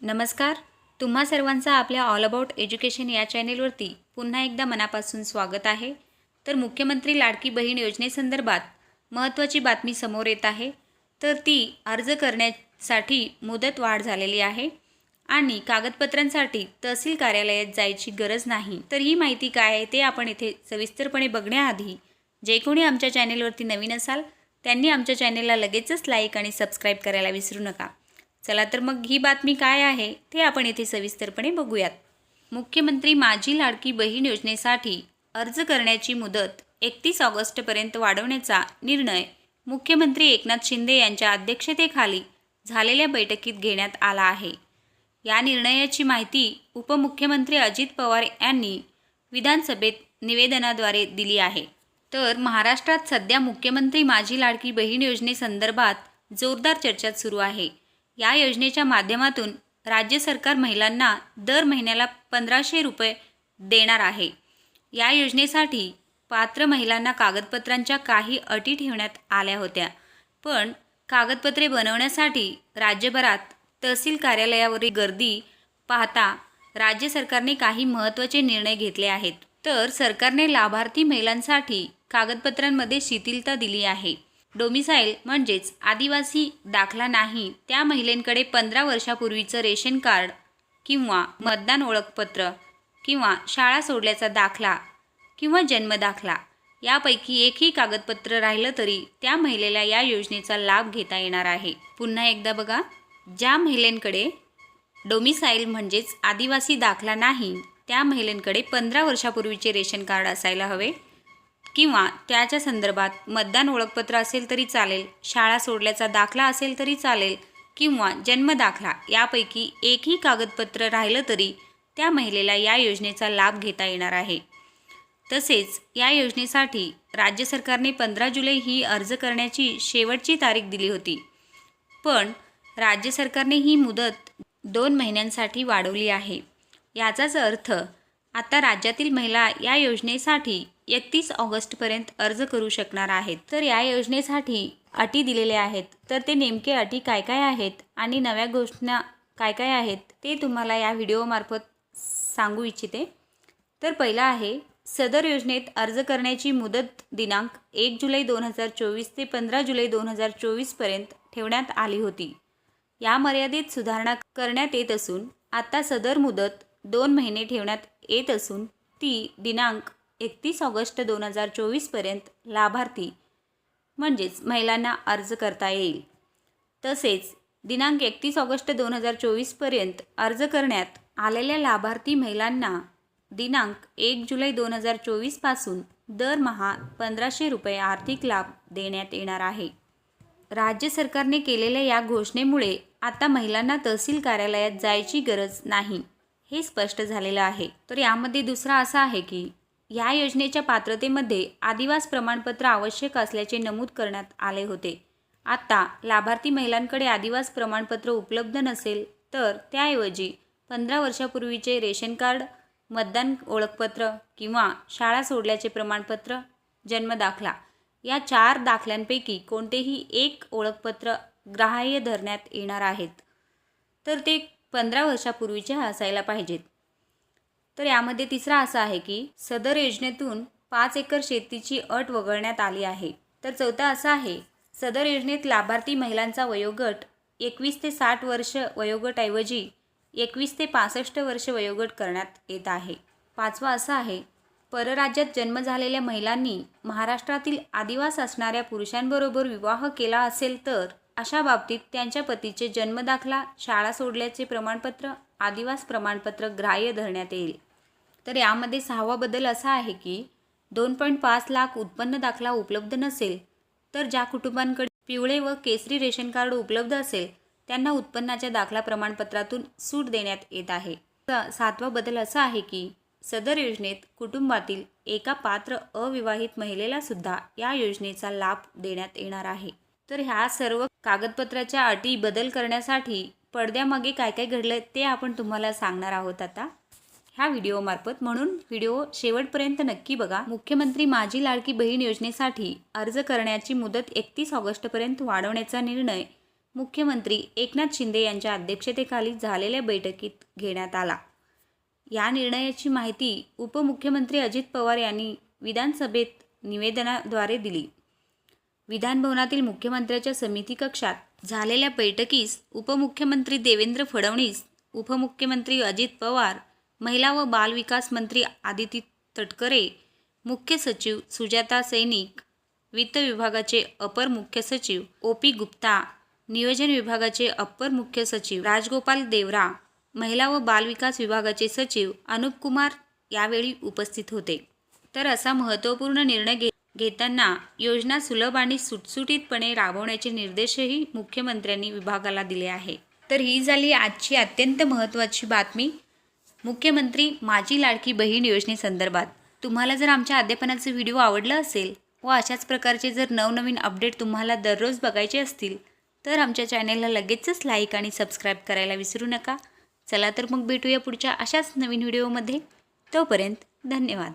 नमस्कार. तुम्हा सर्वांचं आपल्या ऑल अबाउट एज्युकेशन या चॅनेलवरती पुन्हा एकदा मनापासून स्वागत आहे. तर मुख्यमंत्री लाडकी बहीण योजनेसंदर्भात महत्त्वाची बातमी समोर येत आहे. तर ती अर्ज करण्यासाठी मुदत वाढ झालेली आहे आणि कागदपत्रांसाठी तहसील कार्यालयात जायची गरज नाही. तर ही माहिती काय आहे ते आपण इथे सविस्तरपणे बघण्याआधी जे कोणी आमच्या चॅनेलवरती नवीन असाल त्यांनी आमच्या चॅनेलला लगेचच लाईक आणि सबस्क्राईब करायला विसरू नका. चला तर मग ही बातमी काय आहे ते आपण येथे सविस्तरपणे बघूयात. मुख्यमंत्री माझी लाडकी बहीण योजनेसाठी अर्ज करण्याची मुदत एकतीस ऑगस्टपर्यंत वाढवण्याचा निर्णय मुख्यमंत्री एकनाथ शिंदे यांच्या अध्यक्षतेखाली झालेल्या बैठकीत घेण्यात आला आहे. या निर्णयाची माहिती उपमुख्यमंत्री अजित पवार यांनी विधानसभेत निवेदनाद्वारे दिली आहे. तर महाराष्ट्रात सध्या मुख्यमंत्री माझी लाडकी बहीण योजनेसंदर्भात जोरदार चर्चा सुरू आहे. या योजनेच्या माध्यमातून राज्य सरकार महिलांना दर महिन्याला पंधराशे रुपये देणार आहे. या योजनेसाठी पात्र महिलांना कागदपत्रांच्या काही अटी ठेवण्यात आल्या होत्या. पण कागदपत्रे बनवण्यासाठी राज्यभरात तहसील कार्यालयावरील गर्दी पाहता राज्य सरकारने काही महत्त्वाचे निर्णय घेतले आहेत. तर सरकारने लाभार्थी महिलांसाठी कागदपत्रांमध्ये शिथिलता दिली आहे. डोमिसाईल म्हणजेच आदिवासी दाखला नाही त्या महिलेंकडे पंधरा वर्षापूर्वीचं रेशन कार्ड किंवा मतदान ओळखपत्र किंवा शाळा सोडल्याचा दाखला किंवा जन्मदाखला यापैकी एकही कागदपत्र राहिलं तरी त्या महिलेला या योजनेचा लाभ घेता येणार आहे. पुन्हा एकदा बघा ज्या महिलेंकडे डोमिसाईल म्हणजेच आदिवासी दाखला नाही त्या महिलेंकडे पंधरा वर्षापूर्वीचे रेशन कार्ड असायला हवे. किंवा त्याच्या संदर्भात मतदान ओळखपत्र असेल तरी चालेल शाळा सोडल्याचा दाखला असेल तरी चालेल किंवा जन्मदाखला यापैकी एकही कागदपत्र राहिलं तरी त्या महिलेला या योजनेचा लाभ घेता येणार आहे. तसेच या योजनेसाठी राज्य सरकारने पंधरा जुलै ही अर्ज करण्याची शेवटची तारीख दिली होती. पण राज्य सरकारने ही मुदत दोन महिन्यांसाठी वाढवली आहे. याचाच अर्थ आता राज्यातील महिला या योजनेसाठी एकतीस ऑगस्टपर्यंत अर्ज करू शकणार आहेत. तर या योजनेसाठी अटी दिलेल्या आहेत. तर ते नेमके अटी काय काय आहेत आणि नव्या घोषणा काय काय आहेत ते तुम्हाला या व्हिडिओमार्फत सांगू इच्छिते. तर पहिला आहे सदर योजनेत अर्ज करण्याची मुदत दिनांक एक जुलै दोन हजार चोवीस ते पंधरा जुलै दोन हजार चोवीसपर्यंत ठेवण्यात आली होती. या मर्यादेत सुधारणा करण्यात येत असून आता सदर मुदत दोन महिने ठेवण्यात येत असून ती दिनांक एकतीस ऑगस्ट दोन हजार चोवीसपर्यंत लाभार्थी म्हणजेच महिलांना अर्ज करता येईल. तसेच दिनांक एकतीस ऑगस्ट दोन हजार चोवीसपर्यंत अर्ज करण्यात आलेल्या लाभार्थी महिलांना दिनांक एक जुलै दोन हजार चोवीसपासून दरमहा पंधराशे रुपये आर्थिक लाभ देण्यात येणार आहे. राज्य सरकारने केलेल्या या घोषणेमुळे आता महिलांना तहसील कार्यालयात जायची गरज नाही. हे स्पष्ट झालेलं आहे. तर यामध्ये दुसरा असा आहे की या योजनेच्या पात्रतेमध्ये आदिवास प्रमाणपत्र आवश्यक असल्याचे नमूद करण्यात आले होते. आता लाभार्थी महिलांकडे आदिवास प्रमाणपत्र उपलब्ध नसेल तर त्याऐवजी पंधरा वर्षापूर्वीचे रेशन कार्ड मतदान ओळखपत्र किंवा शाळा सोडल्याचे प्रमाणपत्र जन्मदाखला या चार दाखल्यांपैकी कोणतेही एक ओळखपत्र ग्राह्य धरण्यात येणार आहेत. तर ते पंधरा वर्षापूर्वीचे असायला पाहिजेत. तर यामध्ये तिसरा असा आहे की सदर योजनेतून पाच एकर शेतीची अट वगळण्यात आली आहे. तर चौथा असा आहे सदर योजनेत लाभार्थी महिलांचा वयोगट एकवीस ते साठ वर्ष वयोगटऐवजी एकवीस ते पासष्ट वर्ष वयोगट करण्यात येत आहे. पाचवा असा आहे परराज्यात जन्म झालेल्या महिलांनी महाराष्ट्रातील आदिवास असणाऱ्या पुरुषांबरोबर विवाह केला असेल तर अशा बाबतीत त्यांच्या पतीचे जन्मदाखला शाळा सोडल्याचे प्रमाणपत्र आदिवास प्रमाणपत्र ग्राह्य धरण्यात येईल. तर यामध्ये सहावा बदल असा आहे की दोन पॉईंट पाच लाख उत्पन्न दाखला उपलब्ध नसेल तर ज्या कुटुंबांकडे पिवळे व केसरी रेशन कार्ड उपलब्ध असेल त्यांना उत्पन्नाच्या दाखला प्रमाणपत्रातून सूट देण्यात येत आहे. सातवा बदल असा आहे की सदर योजनेत कुटुंबातील एका पात्र अविवाहित महिलेला सुद्धा या योजनेचा लाभ देण्यात येणार आहे. तर ह्या सर्व कागदपत्राच्या अटी बदल करण्यासाठी पडद्यामागे काय काय घडलं ते आपण तुम्हाला सांगणार आहोत आता. ह्या व्हिडिओमार्फत म्हणून व्हिडिओ शेवटपर्यंत नक्की बघा. मुख्यमंत्री माझी लाडकी बहीण योजनेसाठी अर्ज करण्याची मुदत एकतीस ऑगस्टपर्यंत वाढवण्याचा निर्णय मुख्यमंत्री एकनाथ शिंदे यांच्या अध्यक्षतेखाली झालेल्या बैठकीत घेण्यात आला. या निर्णयाची माहिती उपमुख्यमंत्री अजित पवार यांनी विधानसभेत निवेदनाद्वारे दिली. विधानभवनातील मुख्यमंत्र्याच्या समिती कक्षात झालेल्या बैठकीस उपमुख्यमंत्री देवेंद्र फडणवीस उपमुख्यमंत्री अजित पवार महिला व बालविकास मंत्री आदिती तटकरे मुख्य सचिव सुजाता सैनिक वित्त विभागाचे अपर मुख्य सचिव ओ पी गुप्ता नियोजन विभागाचे अपर मुख्य सचिव राजगोपाल देवरा महिला व बालविकास विभागाचे सचिव अनुप कुमार यावेळी उपस्थित होते. तर असा महत्त्वपूर्ण निर्णय घे घेताना योजना सुलभ आणि सुटसुटीतपणे राबवण्याचे निर्देशही मुख्यमंत्र्यांनी विभागाला दिले आहे. तर ही झाली आजची अत्यंत महत्त्वाची बातमी. मुख्यमंत्री माझी लाडकी बहीण योजनेसंदर्भात. तुम्हाला जर आमच्या अध्यापनाचं व्हिडिओ आवडला असेल व अशाच प्रकारचे जर नवनवीन अपडेट तुम्हाला दररोज बघायचे असतील तर आमच्या चॅनेलला लगेचच लाईक आणि सबस्क्राईब करायला विसरू नका. चला तर मग भेटूया पुढच्या अशाच नवीन व्हिडिओमध्ये. तोपर्यंत धन्यवाद.